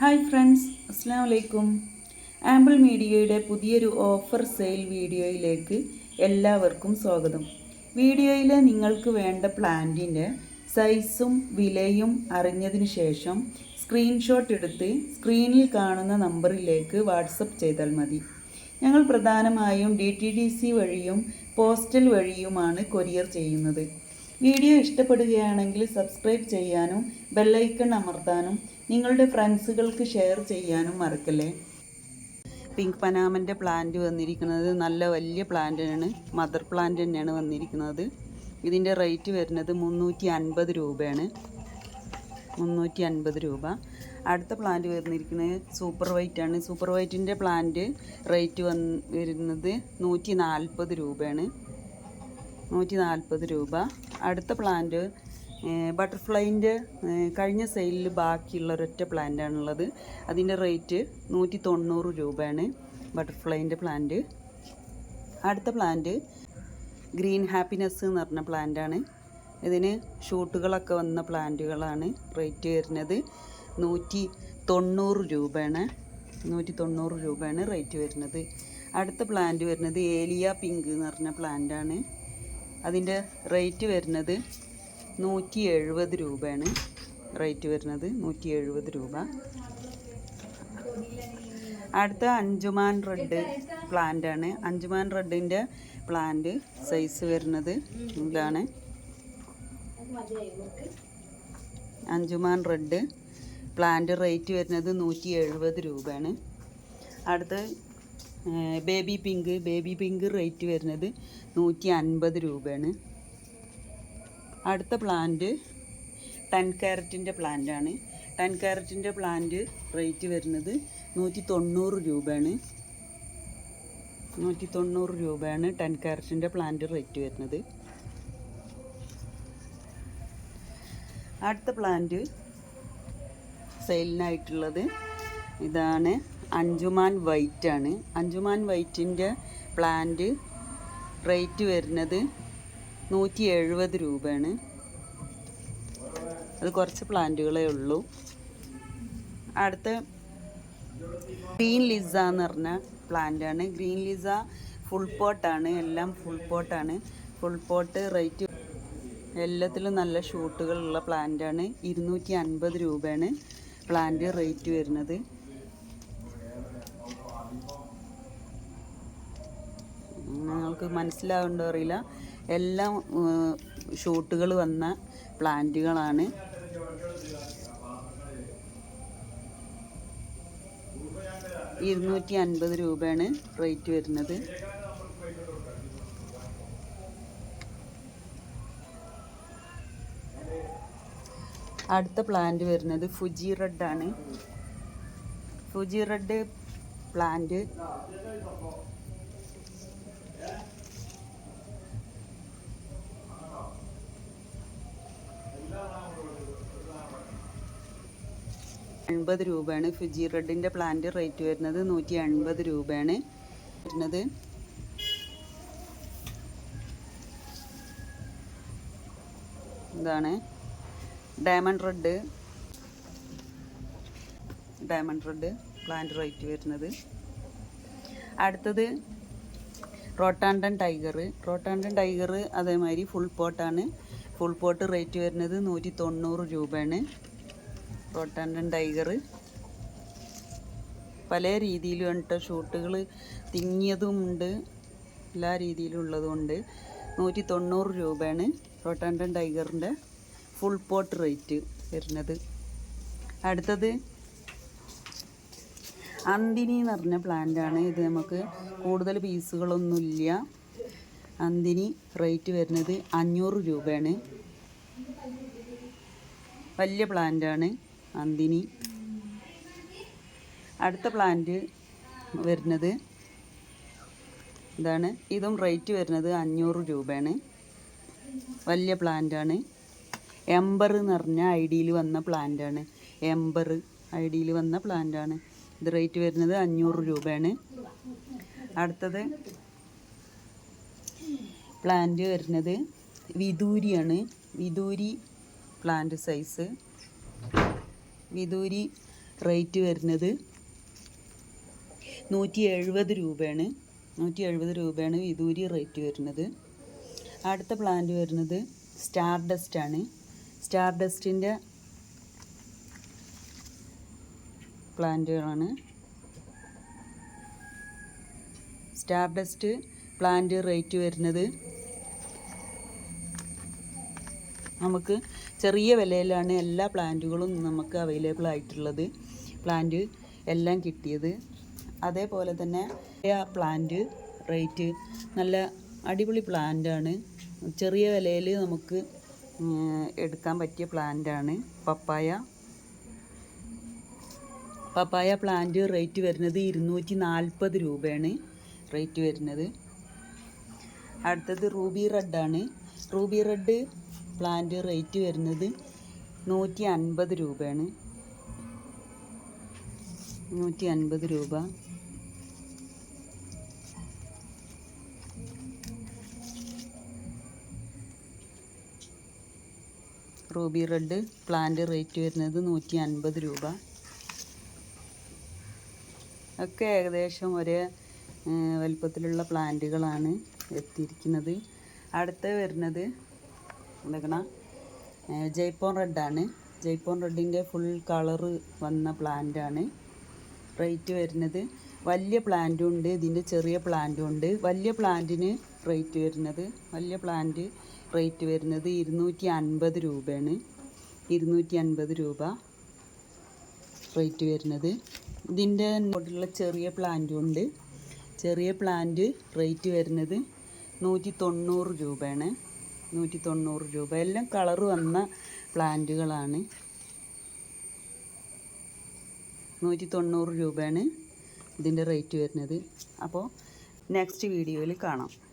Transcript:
Hi friends അസ്സാം വലൈക്കും ample മീഡിയയുടെ പുതിയൊരു ഓഫർ സെയിൽ വീഡിയോയിലേക്ക് എല്ലാവർക്കും സ്വാഗതം. വീഡിയോയിൽ നിങ്ങൾക്ക് വേണ്ട പ്ലാന്റിന്റെ സൈസും വിലയും അറിഞ്ഞതിന് ശേഷം സ്ക്രീൻഷോട്ട് എടുത്ത് സ്ക്രീനിൽ കാണുന്ന നമ്പറിലേക്ക് വാട്സപ്പ് ചെയ്താൽ മതി. ഞങ്ങൾ പ്രധാനമായും ഡി ടി ഡി സി വഴിയും പോസ്റ്റൽ വഴിയുമാണ് കൊറിയർ ചെയ്യുന്നത്. വീഡിയോ ഇഷ്ടപ്പെടുകയാണെങ്കിൽ സബ്സ്ക്രൈബ് ചെയ്യാനും ബെല്ലൈക്കൺ അമർത്താനും നിങ്ങളുടെ ഫ്രണ്ട്സുകൾക്ക് ഷെയർ ചെയ്യാനും മറക്കല്ലേ? പിങ്ക് പനാമന്റെ പ്ലാന്റ് വന്നിരിക്കുന്നത് നല്ല വലിയ പ്ലാന്റാണ് മദർ പ്ലാന്റ് തന്നെയാണ് വന്നിരിക്കുന്നത്. ഇതിന്റെ റേറ്റ് വരുന്നത് മുന്നൂറ്റി അൻപത് രൂപയാണ്. മുന്നൂറ്റി അൻപത് രൂപ. അടുത്ത പ്ലാന്റ് വരുന്നിരിക്കുന്നത് സൂപ്പർ വൈറ്റ് ആണ്. സൂപ്പർ വൈറ്റിന്റെ പ്ലാന്റ് റേറ്റ് വന്ന് വരുന്നത് നൂറ്റി നാൽപ്പത് രൂപയാണ്. നൂറ്റി നാൽപ്പത് രൂപ. അടുത്ത പ്ലാന്റ് ബട്ടർഫ്ലൈന്റെ കഴിഞ്ഞ സെയിലിൽ ബാക്കിയുള്ള ഒരൊറ്റ പ്ലാന്റാണുള്ളത്. അതിന്റെ റേറ്റ് നൂറ്റി തൊണ്ണൂറ് രൂപയാണ് ബട്ടർഫ്ലൈന്റെ പ്ലാന്റ്. അടുത്ത പ്ലാന്റ് ഗ്രീൻ ഹാപ്പിനെസ് എന്ന് പറഞ്ഞ പ്ലാന്റാണ്. ഇതിന് ഷൂട്ടുകളൊക്കെ വന്ന പ്ലാന്റുകളാണ് റേറ്റ് വരുന്നത്. നൂറ്റി തൊണ്ണൂറ് രൂപയാണ് നൂറ്റി തൊണ്ണൂറ് രൂപയാണ് റേറ്റ് വരുന്നത്. അടുത്ത പ്ലാന്റ് വരുന്നത് ഏലിയ പിങ്ക് എന്ന് പറഞ്ഞ പ്ലാന്റാണ്. അതിന്റെ റേറ്റ് വരുന്നത് നൂറ്റി എഴുപത് രൂപയാണ് റേറ്റ് വരുന്നത് നൂറ്റി എഴുപത് രൂപ. അടുത്ത അഞ്ചുമാൻ റെഡ് പ്ലാന്റ് ആണ്. അഞ്ചുമാൻ റെഡിന്റെ പ്ലാന്റ് സൈസ് വരുന്നത് ഇതാണ്. അഞ്ചുമാൻ റെഡ് പ്ലാന്റ് റേറ്റ് വരുന്നത് നൂറ്റി എഴുപത് രൂപയാണ്. അടുത്ത baby pink. Baby pink rate വരുന്നത് നൂറ്റി അൻപത് രൂപയാണ്. അടുത്ത പ്ലാന്റ് ടെൻ ക്യാരറ്റിന്റെ പ്ലാന്റാണ് ടെൻ ക്യാരറ്റിന്റെ പ്ലാന്റ് റേറ്റ് വരുന്നത് നൂറ്റി തൊണ്ണൂറ് രൂപയാണ്. നൂറ്റി തൊണ്ണൂറ് രൂപയാണ് ടെൻ ക്യാരറ്റിന്റെ പ്ലാന്റ് റേറ്റ് വരുന്നത്. അടുത്ത പ്ലാന്റ് സെയിലിനായിട്ടുള്ളത് ഇതാണ് അഞ്ചുമാൻ വൈറ്റ് ആണ്. അഞ്ചുമാൻ വൈറ്റിന്റെ പ്ലാന്റ് റേറ്റ് വരുന്നത് നൂറ്റി എഴുപത് രൂപയാണ്. അത് കുറച്ച് പ്ലാന്റുകളേ ഉള്ളൂ. അടുത്ത ഗ്രീൻ ലിസ എന്ന് പറഞ്ഞ പ്ലാന്റാണ്. ഗ്രീൻ ലിസ ഫുൾ പോട്ടാണ്. എല്ലാം ഫുൾ പോട്ടാണ്. ഫുൾ പോട്ട് റേറ്റ് എല്ലാത്തിലും നല്ല ഷൂട്ടുകളുള്ള പ്ലാന്റാണ്. ഇരുന്നൂറ്റി അൻപത് രൂപയാണ് പ്ലാന്റ് റേറ്റ് വരുന്നത്. നിങ്ങൾക്ക് മനസ്സിലാവുണ്ടോ അറിയില്ല. എല്ലാം ഷൂട്ടുകൾ വന്ന പ്ലാന്റുകളാണ്. ഇരുന്നൂറ്റി അൻപത് രൂപയാണ് റേറ്റ് വരുന്നത്. അടുത്ത പ്ലാന്റ് വരുന്നത് ഫുജി റെഡ് ആണ് ഫുജി റെഡ് പ്ലാന്റ് എൺപത് രൂപയാണ്. ഫുജി റെഡിന്റെ പ്ലാന്റ് റേറ്റ് വരുന്നത് നൂറ്റി എൺപത് രൂപയാണ്. വരുന്നത്. ഇതാണ്. Diamond red diamond red plant rate വരുന്നത്. അടുത്തത് റോട്ടാണ്ടൻ ടൈഗർ റോട്ടാണ്ടൻ ടൈഗർ അതേമാതിരി ഫുൾ പോട്ടാണ് ഫുൾ പോട്ട് റേറ്റ് വരുന്നത് നൂറ്റി തൊണ്ണൂറ് രൂപയാണ്. റോട്ടാണ്ടൻ ടൈഗർ പല രീതിയിലും ഉണ്ട് ഷൂട്ടുകൾ തിങ്ങിയതുമുണ്ട് എല്ലാ രീതിയിലും ഉള്ളതുകൊണ്ട് നൂറ്റി തൊണ്ണൂറ് രൂപയാണ് റോട്ടാണ്ടൻ ടൈഗറിന്റെ ഫുൾ പോട്ട് റേറ്റ് വരുന്നത്. അടുത്തത് അന്തിനി എന്ന് പറഞ്ഞ പ്ലാന്റാണ് ഇത് നമുക്ക് കൂടുതൽ പീസുകളൊന്നുമില്ല. അന്തിനി റേറ്റ് വരുന്നത് അഞ്ഞൂറ് രൂപയാണ്. വലിയ പ്ലാന്റാണ് അന്തിനി അടുത്ത പ്ലാന്റ് വരുന്നത് ഇതാണ്. ഇതും റേറ്റ് വരുന്നത് അഞ്ഞൂറ് രൂപയാണ്. വലിയ പ്ലാന്റാണ് എംബർ എന്ന് പറഞ്ഞ ഐ ഡിയിൽ വന്ന പ്ലാന്റാണ് എംബർ ഐ ഡിയിൽ വന്ന പ്ലാന്റാണ് ഇത് റേറ്റ് വരുന്നത് അഞ്ഞൂറ് രൂപയാണ്. അടുത്തത് പ്ലാന്റ് വരുന്നത് വിദൂരിയാണ്. വിദൂരി പ്ലാന്റ് സൈസ് വിദൂരി റേറ്റ് വരുന്നത് നൂറ്റി എഴുപത് രൂപയാണ്. നൂറ്റി എഴുപത് രൂപയാണ് വിദൂരി റേറ്റ് വരുന്നത്. അടുത്ത പ്ലാന്റ് വരുന്നത് സ്റ്റാർ ഡസ്റ്റാണ് സ്റ്റാർ ഡസ്റ്റിന്റെ പ്ലാന്റുകളാണ്. സ്റ്റാർ ഡസ്റ്റ് പ്ലാന്റ് റേറ്റ് വരുന്നത് നമുക്ക് ചെറിയ വിലയിലാണ് എല്ലാ പ്ലാന്റുകളും നമുക്ക് അവൈലബിൾ ആയിട്ടുള്ളത്. പ്ലാന്റ് എല്ലാം കിട്ടിയത്. അതേപോലെ തന്നെ ആ പ്ലാന്റ് റേറ്റ് നല്ല അടിപൊളി പ്ലാന്റാണ് ചെറിയ വിലയിൽ നമുക്ക് എടുക്കാൻ പറ്റിയ പ്ലാന്റാണ് പപ്പായ. പപ്പായ പ്ലാന്റ് റേറ്റ് വരുന്നത് ഇരുന്നൂറ്റി നാൽപ്പത് രൂപയാണ് റേറ്റ് വരുന്നത്. അടുത്തത് റൂബി റെഡാണ് റൂബി റെഡ് പ്ലാന്റ് റേറ്റ് വരുന്നത് നൂറ്റി അൻപത് രൂപയാണ്. നൂറ്റി അൻപത് രൂപ. റൂബി റെഡ് പ്ലാന്റ് റേറ്റ് വരുന്നത് നൂറ്റി അൻപത് രൂപ. ഒക്കെ ഏകദേശം ഒരേ വലുപ്പത്തിലുള്ള പ്ലാന്റുകളാണ് എത്തിയിരിക്കുന്നത്. അടുത്ത വരുന്നത് എന്തൊക്കെയാണ് ജയ്പോൺ റെഡാണ്. ജയ്പോൺ റെഡിന്റെ ഫുൾ കളറ് വന്ന പ്ലാന്റാണ്. റേറ്റ് വരുന്നത് വലിയ പ്ലാന്റും ഉണ്ട് ഇതിന്റെ ചെറിയ പ്ലാന്റും ഉണ്ട്. വലിയ പ്ലാന്റിന് റേറ്റ് വരുന്നത് വലിയ പ്ലാന്റ് റേറ്റ് വരുന്നത് ഇരുന്നൂറ്റി അൻപത് രൂപയാണ്. ഇരുന്നൂറ്റി അൻപത് രൂപ റേറ്റ് വരുന്നത്. ഇതിന്റെ മുകളിലുള്ള ചെറിയ പ്ലാന്റും ഉണ്ട്. ചെറിയ പ്ലാന്റ് റേറ്റ് വരുന്നത് നൂറ്റി തൊണ്ണൂറ് രൂപയാണ്. നൂറ്റി തൊണ്ണൂറ് രൂപ. എല്ലാം കളർ വന്ന പ്ലാന്റുകളാണ്. നൂറ്റി തൊണ്ണൂറ് രൂപയാണ് ഇതിന്റെ റേറ്റ് വരുന്നത്. അപ്പോൾ നെക്സ്റ്റ് വീഡിയോയിൽ കാണാം.